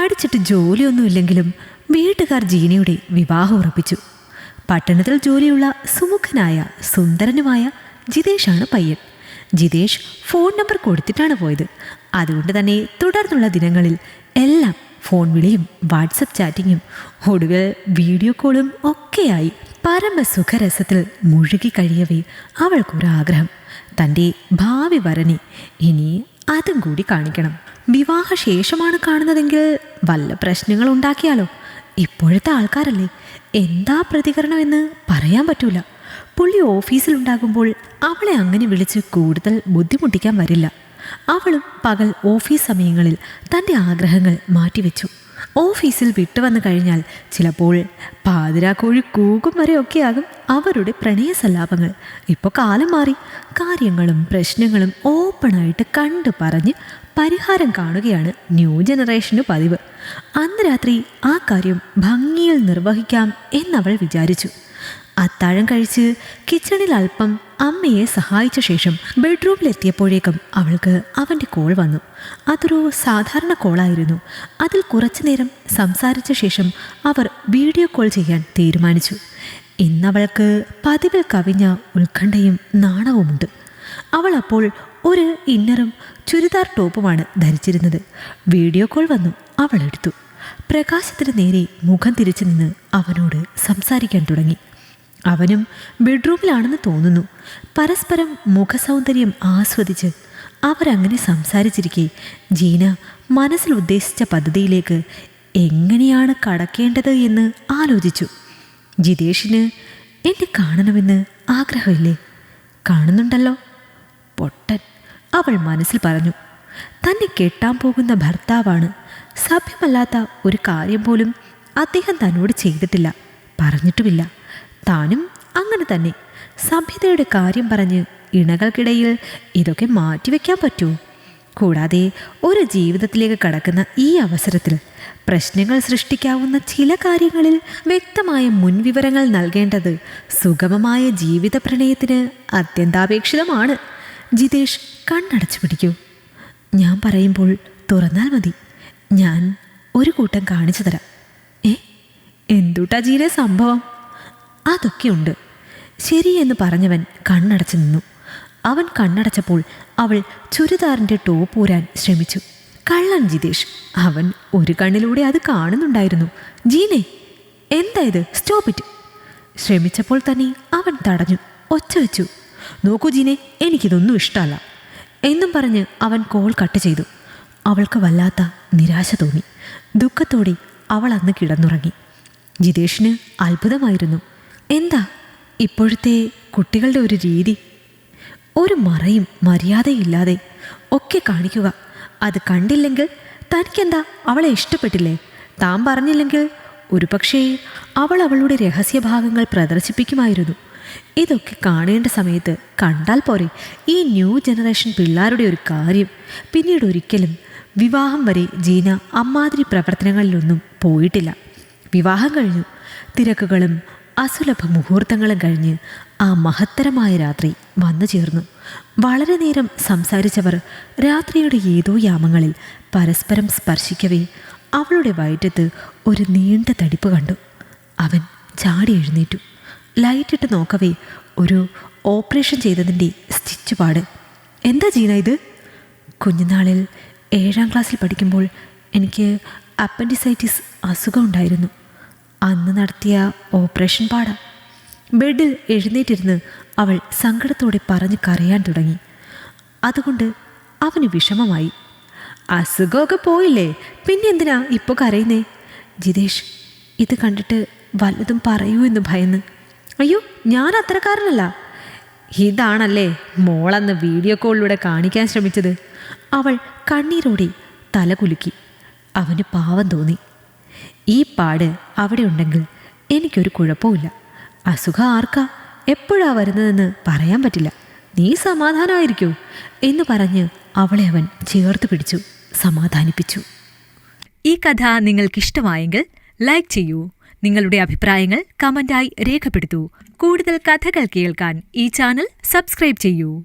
പഠിച്ചിട്ട് ജോലിയൊന്നുമില്ലെങ്കിലും വീട്ടുകാർ ജീനയുടെ വിവാഹം ഉറപ്പിച്ചു. പട്ടണത്തിൽ ജോലിയുള്ള സുമുഖനായ സുന്ദരനുമായ ജിതേഷാണ് പയ്യൻ. ജിതേഷ് ഫോൺ നമ്പർ കൊടുത്തിട്ടാണ് പോയത്. അതുകൊണ്ട് തന്നെ തുടർന്നുള്ള ദിനങ്ങളിൽ എല്ലാം ഫോൺ വിളിയും വാട്സപ്പ് ചാറ്റിങ്ങും ഒടുവിൽ വീഡിയോ കോളും ഒക്കെയായി പരമസുഖരസത്തിൽ മുഴുകി കഴിയവേ അവൾക്കൊരാഗ്രഹം. തന്റെ ഭാവി വരനെ ഇനി അതും കൂടി കാണിക്കണം. വിവാഹശേഷമാണ് കാണുന്നതെങ്കിൽ വല്ല പ്രശ്നങ്ങൾ ഉണ്ടാക്കിയാലോ? ഇപ്പോഴത്തെ ആൾക്കാരല്ലേ? എന്താ പ്രതികരണമെന്ന് പറയാൻ പറ്റൂല. പുള്ളി ഓഫീസിലുണ്ടാകുമ്പോൾ അവളെ അങ്ങനെ വിളിച്ച് കൂടുതൽ ബുദ്ധിമുട്ടിക്കാൻ വരില്ല. അവളും പകൽ ഓഫീസ് സമയങ്ങളിൽ തന്റെ ആഗ്രഹങ്ങൾ മാറ്റിവെച്ചു. ഓഫീസിൽ വിട്ടുവന്നു കഴിഞ്ഞാൽ ചിലപ്പോൾ പാതിരാക്കോഴി കൂകും വരെയൊക്കെയാകും അവരുടെ പ്രണയ സല്ലാപങ്ങൾ ഇപ്പോൾ കാലം മാറി. കാര്യങ്ങളും പ്രശ്നങ്ങളും ഓപ്പണായിട്ട് കണ്ടു പറഞ്ഞ് പരിഹാരം കാണുകയാണ് ന്യൂ ജനറേഷന് പതിവ്. അന്ന് രാത്രി ആ കാര്യം ഭംഗിയിൽ നിർവഹിക്കാം എന്നവൾ വിചാരിച്ചു. അത്താഴം കഴിച്ച് കിച്ചണിൽ അല്പം അമ്മയെ സഹായിച്ച ശേഷം ബെഡ്റൂമിലെത്തിയപ്പോഴേക്കും അവൾക്ക് അവന്റെ കോൾ വന്നു. അതൊരു സാധാരണ കോളായിരുന്നു. അതിൽ കുറച്ചു നേരം സംസാരിച്ച ശേഷം അവർ വീഡിയോ കോൾ ചെയ്യാൻ തീരുമാനിച്ചു. ഇന്നവൾക്ക് പതിവിൽ കവിഞ്ഞ ഉത്കണ്ഠയും നാണവുമുണ്ട്. അവൾ അപ്പോൾ ഒരു ഇന്നറും ചുരിദാർ ടോപ്പുമാണ് ധരിച്ചിരുന്നത്. വീഡിയോ കോൾ വന്നു. അവൾ എടുത്തു. പ്രകാശത്തിന് നേരെ മുഖം തിരിച്ചു നിന്ന് അവനോട് സംസാരിക്കാൻ തുടങ്ങി. അവനും ബെഡ്റൂമിലാണെന്ന് തോന്നുന്നു. പരസ്പരം മുഖസൗന്ദര്യം ആസ്വദിച്ച് അവരങ്ങനെ സംസാരിച്ചിരിക്കെ. ജീന മനസ്സിൽ ഉദ്ദേശിച്ച പദ്ധതിയിലേക്ക് എങ്ങനെയാണ് കടക്കേണ്ടത് എന്ന് ആലോചിച്ചു. ജിതേഷിന് എന്നെ കാണണമെന്ന് ആഗ്രഹമില്ലേ? കാണുന്നുണ്ടല്ലോ. പൊട്ടൻ അവൾ മനസ്സിൽ പറഞ്ഞു. തന്നെ കെട്ടാൻ പോകുന്ന ഭർത്താവാണ്. സഭ്യമല്ലാത്ത ഒരു കാര്യം പോലും അദ്ദേഹം തന്നോട് ചെയ്തിട്ടില്ല. പറഞ്ഞിട്ടുമില്ല. താനും അങ്ങനെ തന്നെ. സഭ്യതയുടെ കാര്യം പറഞ്ഞ് ഇണകൾക്കിടയിൽ ഇതൊക്കെ മാറ്റിവെക്കാൻ പറ്റുമോ കൂടാതെ ഒരു ജീവിതത്തിലേക്ക് കടക്കുന്ന ഈ അവസരത്തിൽ പ്രശ്നങ്ങൾ സൃഷ്ടിക്കാവുന്ന ചില കാര്യങ്ങളിൽ വ്യക്തമായ മുൻവിവരങ്ങൾ നൽകേണ്ടത് സുഗമമായ ജീവിത പ്രണയത്തിന് അത്യന്താപേക്ഷിതമാണ്. ജിതേഷ് കണ്ണടച്ചു പിടിക്കൂ. ഞാൻ പറയുമ്പോൾ തുറന്നാൽ മതി. ഞാൻ ഒരു കൂട്ടം കാണിച്ചു തരാം. ഏ? എന്തുട്ടാ ജീരെ സംഭവം? അതൊക്കെയുണ്ട്. ശരിയെന്ന് പറഞ്ഞവൻ കണ്ണടച്ചു നിന്നു. അവൻ കണ്ണടച്ചപ്പോൾ അവൾ ചുരിദാറിന്റെ ടോപ്പ് ഊരാൻ ശ്രമിച്ചു. കള്ളൻ ജിതേഷ് അവൻ ഒരു കണ്ണിലൂടെ അത് കാണുന്നുണ്ടായിരുന്നു. ജീനെ എന്താ ഇത്? സ്റ്റോപ്പ് ഇറ്റ് ശ്രമിച്ചപ്പോൾ തന്നെ അവൻ തടഞ്ഞു. ഒച്ച വെച്ചു. നോക്കൂ ജീനെ എനിക്കിതൊന്നും ഇഷ്ടമല്ല എന്നും പറഞ്ഞ് അവൻ കോൾ കട്ട് ചെയ്തു. അവൾക്ക് വല്ലാത്ത നിരാശ തോന്നി. ദുഃഖത്തോടെ അവൾ അന്ന് കിടന്നുറങ്ങി. ജിതേഷിന് അത്ഭുതമായിരുന്നു. എന്താ? ഇപ്പോഴത്തെ കുട്ടികളുടെ ഒരു രീതി. ഒരു മറയും മര്യാദയില്ലാതെ ഒക്കെ കാണിക്കുക. അത് കണ്ടില്ലെങ്കിൽ തനിക്കെന്താ? അവളെ ഇഷ്ടപ്പെട്ടില്ലേ? താൻ പറഞ്ഞില്ലെങ്കിൽ ഒരുപക്ഷേ അവൾ അവളുടെ രഹസ്യഭാഗങ്ങൾ പ്രദർശിപ്പിക്കുമായിരുന്നു. ഇതൊക്കെ കാണേണ്ട സമയത്ത് കണ്ടാൽ പോരെ ഈ ന്യൂ ജനറേഷൻ പിള്ളേരുടെ ഒരു കാര്യം. പിന്നീട് ഒരിക്കലും വിവാഹം വരെ ജീന അമ്മാതിരി പ്രവർത്തനങ്ങളിലൊന്നും പോയിട്ടില്ല. വിവാഹം കഴിഞ്ഞു. തിരക്കുകളും അസുലഭ മുഹൂർത്തങ്ങളും കഴിഞ്ഞ് ആ മഹത്തരമായ രാത്രി വന്നു ചേർന്നു. വളരെ നേരം സംസാരിച്ചവർ രാത്രിയുടെ ഏതോ യാമങ്ങളിൽ പരസ്പരം സ്പർശിക്കവേ അവളുടെ വയറ്റത്ത് ഒരു നീണ്ട തടിപ്പ് കണ്ടു. അവൻ ചാടി എഴുന്നേറ്റു. ലൈറ്റിട്ട് നോക്കവേ ഒരു ഓപ്പറേഷൻ ചെയ്തതിന്റെ സ്റ്റിച്ച് പാട്. എന്താ ജീന ഇത്? കുഞ്ഞുനാളിൽ ഏഴാം ക്ലാസ്സിൽ പഠിക്കുമ്പോൾ എനിക്ക് അപ്പൻഡിസൈറ്റിസ് അസുഖം ഉണ്ടായിരുന്നു. അന്ന് നടത്തിയ ഓപ്പറേഷൻ പാടാ ബെഡിൽ എഴുന്നേറ്റിരുന്ന് അവൾ സങ്കടത്തോടെ പറഞ്ഞ് കരയാൻ തുടങ്ങി. അതുകൊണ്ട് അവന് വിഷമമായി. അസുഖമൊക്കെ പോയില്ലേ? പിന്നെ എന്തിനാ ഇപ്പോൾ കരയുന്നേ? ജിതേഷ് ഇത് കണ്ടിട്ട് വല്ലതും പറയൂ എന്ന് ഭയന്ന്. അയ്യോ ഞാൻ അത്രക്കാരനല്ല ഇതാണല്ലേ മോളന്ന് വീഡിയോ കോളിലൂടെ കാണിക്കാൻ ശ്രമിച്ചത്. അവൾ കണ്ണീരോടെ തല കുലുക്കി. അവന് പാവം തോന്നി. ഈ പാട് അവിടെ ഉണ്ടെങ്കിൽ എനിക്കൊരു കുഴപ്പമില്ല അസുഖം ആർക്കാ? എപ്പോഴാ വരുന്നതെന്ന് പറയാൻ പറ്റില്ല. നീ സമാധാനമായിരിക്കൂ എന്ന് പറഞ്ഞ് അവളെ അവൻ ചേർത്ത് പിടിച്ചു സമാധാനിപ്പിച്ചു. ഈ കഥ നിങ്ങൾക്കിഷ്ടമായെങ്കിൽ ലൈക്ക് ചെയ്യൂ. നിങ്ങളുടെ അഭിപ്രായങ്ങൾ കമന്റായി രേഖപ്പെടുത്തൂ. കൂടുതൽ കഥകൾ കേൾക്കാൻ ഈ ചാനൽ സബ്സ്ക്രൈബ് ചെയ്യൂ.